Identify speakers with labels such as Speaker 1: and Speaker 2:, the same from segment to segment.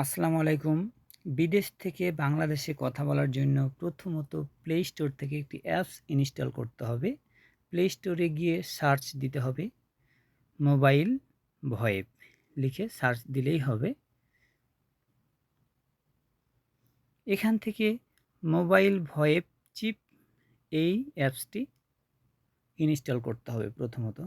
Speaker 1: আসসালামু আলাইকুম। বিদেশ থেকে বাংলাদেশে কথা বলার জন্য প্রথমত প্লে স্টোর থেকে একটি অ্যাপস ইনস্টল করতে হবে। প্লে স্টোরে গিয়ে সার্চ দিতে হবে। মোবাইল ভয়েব লিখে সার্চ দিলেই হবে। এখান থেকে মোবাইল ভয়েব চিপ এই অ্যাপসটি ইনস্টল করতে হবে প্রথমত।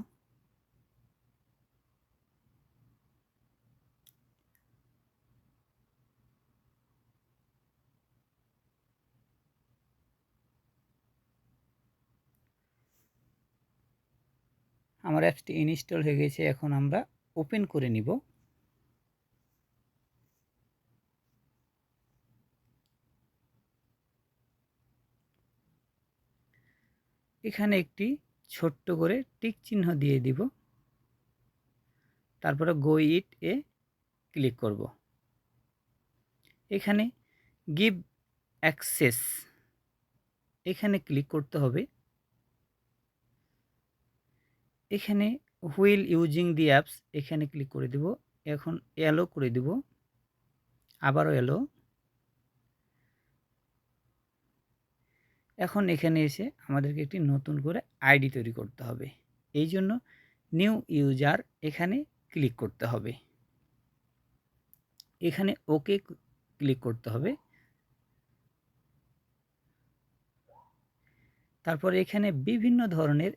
Speaker 1: আমার অ্যাপসটি ইনস্টল হয়ে গেছে, এখন আমরা ওপেন করে নিব। এখানে একটি ছোট্ট করে টিক চিহ্ন দিয়ে দিব। তারপরে গো ইট এ ক্লিক করব। এখানে গিভ অ্যাক্সেস এখানে ক্লিক করতে হবে। এখানে হুইল ইউজিং দি অ্যাপস এখানে ক্লিক করে দেব। এখন এলো করে দেব। আবারও এলো এখন এখানে এসে আমাদেরকে একটি নতুন করে আইডি তৈরি করতে হবে। এই জন্য নিউ ইউজার এখানে ক্লিক করতে হবে। এখানে ওকে ক্লিক করতে হবে। তারপরে এখানে বিভিন্ন ধরনের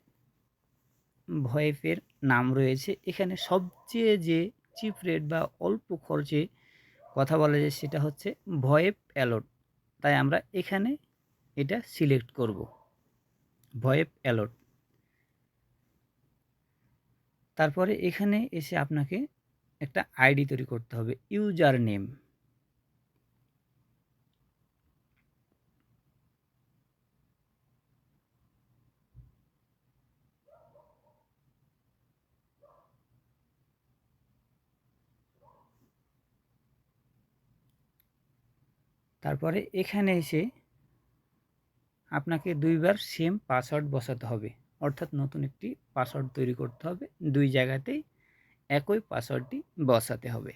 Speaker 1: ভয়েফের নাম রয়েছে। এখানে সবচেয়ে যে চিপ রেট বা অল্প খরচে কথা বলা যায় সেটা হচ্ছে ভয়েপ অ্যালোট। তাই আমরা এখানে এটা সিলেক্ট করব। ভয়েপ অ্যালোট। তারপরে এখানে এসে আপনাকে একটা আইডি তৈরি করতে হবে, ইউজার নেম। তারপরে এখানে এসে আপনাকে দুইবার সেম পাসওয়ার্ড বসাতে হবে। অর্থাৎ নতুন একটি পাসওয়ার্ড তৈরি করতে হবে। দুই জায়গাতেই একই পাসওয়ার্ডটি বসাতে হবে।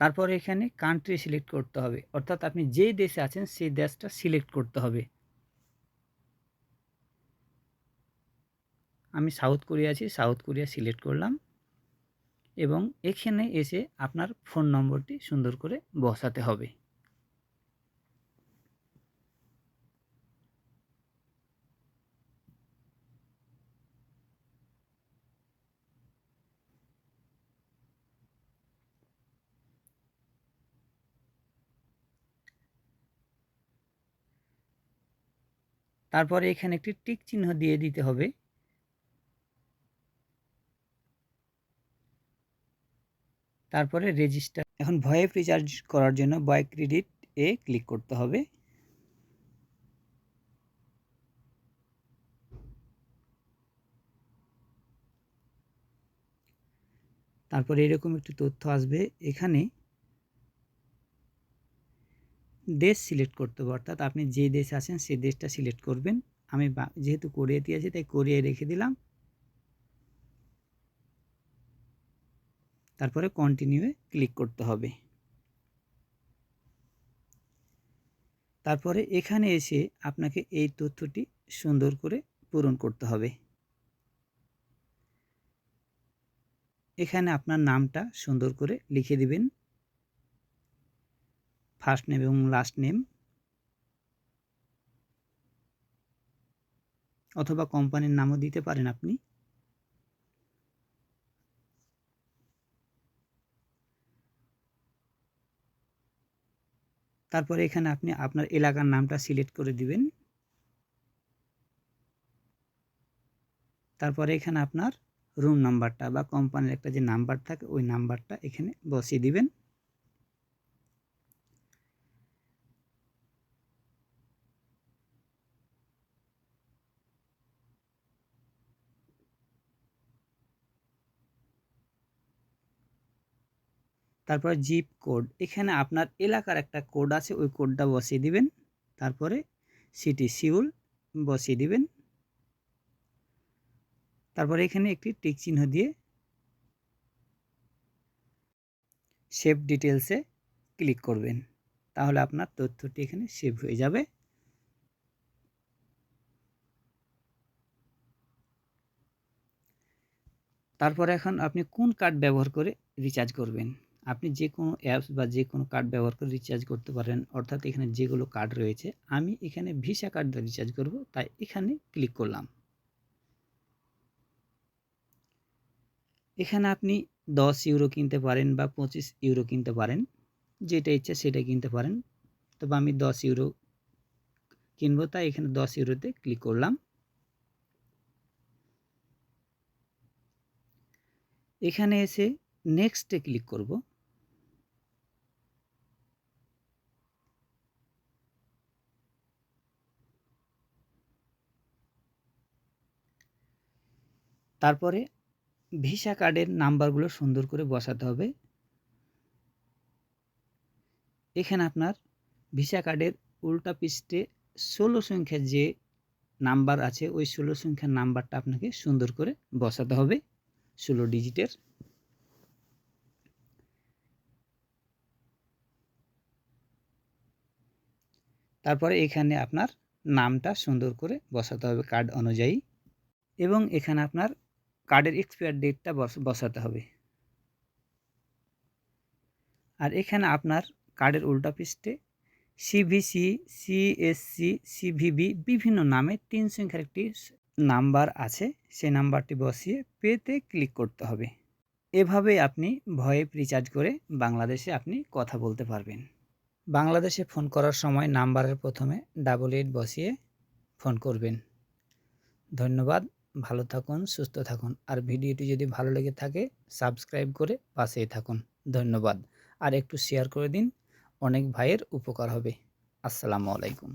Speaker 1: তারপরে এখানে কান্ট্রি সিলেক্ট করতে হবে। অর্থাৎ আপনি যেই দেশে আছেন, সেই দেশটা সিলেক্ট করতে হবে। আমি সাউথ কোরিয়া আছি সাউথ কোরিয়া সিলেক্ট করলাম এবং এখানে এসে আপনার ফোন নম্বরটি সুন্দর করে বসাতে হবে। তারপরে এখানে একটি টিক চিহ্ন দিয়ে দিতে হবে। তারপরে রেজিস্টার এখন ভয়েস রিচার্জ করার জন্য বয় ক্রেডিট এ ক্লিক করতে হবে। তারপরে এরকম একটি তথ্য আসবে। এখানে দেশ সিলেক্ট করতে হবে। অর্থাৎ আপনি যে দেশে আছেন সেই দেশটা সিলেক্ট করবেন। আমি যেহেতু কোরিয়াতে আছি, তাই কোরিয়ায় রেখে দিলাম। তারপরে কন্টিনিউয়ে ক্লিক করতে হবে। তারপরে এখানে এসে আপনাকে এই তথ্যটি সুন্দর করে পূরণ করতে হবে। এখানে আপনার নামটা সুন্দর করে লিখে দিবেন। ফার্স্ট নেম এবং লাস্ট নেম অথবা কোম্পানির নামও দিতে পারেন আপনি। তারপরে এখানে আপনি আপনার এলাকার নামটা সিলেক্ট করে দিবেন। তারপরে এখানে আপনার রুম নাম্বারটা বা কোম্পানির একটা যে নাম্বার থাকে, ওই নাম্বারটা এখানে বসিয়ে দিবেন। তারপরে জিপ কোড এখানে আপনার এলাকার একটা কোড আছে, ওই কোডটা বসিয়ে দিবেন। তারপরে সিটি সিউল বসিয়ে দিবেন। তারপরে এখানে একটি টিক চিহ্ন দিয়ে সেভ ডিটেলসে ক্লিক করবেন। তাহলে আপনার তথ্যটি এখানে সেভ হয়ে যাবে। তারপরে এখন আপনি কোন কার্ড ব্যবহার করে রিচার্জ করবেন? আপনি যে কোনো অ্যাপস বা যে কোনো কার্ড ব্যবহার করে রিচার্জ করতে পারেন। অর্থাৎ এখানে যেগুলো কার্ড রয়েছে, আমি এখানে ভিসা কার্ড দিয়ে রিচার্জ করব। তাই এখানে ক্লিক করলাম। এখানে আপনি দশ ইউরো কিনতে পারেন বা পঁচিশ ইউরো কিনতে পারেন। যেটা ইচ্ছা সেটা কিনতে পারেন। তবে আমি দশ ইউরো কিনবো, তাই এখানে দশ ইউরোতে ক্লিক করলাম। এখানে এসে নেক্সটে ক্লিক করব। তারপরে ভিসা কার্ডের নাম্বারগুলো সুন্দর করে বসাতে হবে। এখানে আপনার ভিসা কার্ডের উল্টা পৃষ্ঠে ষোলো সংখ্যার যে নাম্বার আছে, ওই ষোলো সংখ্যার নাম্বারটা আপনাকে সুন্দর করে বসাতে হবে ষোলো ডিজিটের। তারপরে এখানে আপনার নামটা সুন্দর করে বসাতে হবে কার্ড অনুযায়ী। এবং এখানে আপনার কার্ডের এক্সপায়ার ডেটটা বসাতে হবে। আর এখানে আপনার কার্ডের উল্টা পৃষ্ঠে সিভিসি সিএসসি সিভিবি বিভিন্ন নামে তিন সংখ্যার একটি নাম্বার আছে, সেই নাম্বারটি বসিয়ে পেতে ক্লিক করতে হবে। এভাবে আপনি ভয়েপ রিচার্জ করে বাংলাদেশে আপনি কথা বলতে পারবেন। বাংলাদেশে ফোন করার সময় নাম্বারের প্রথমে ডাবল এইট বসিয়ে ফোন করবেন। ধন্যবাদ। ভালো থাকুন, সুস্থ থাকুন। আর ভিডিওটি যদি ভালো লেগে থাকে, সাবস্ক্রাইব করে পাশেই থাকুন। ধন্যবাদ। আর একটু শেয়ার করে দিন, অনেক ভাইয়ের উপকার হবে। আসসালামু আলাইকুম।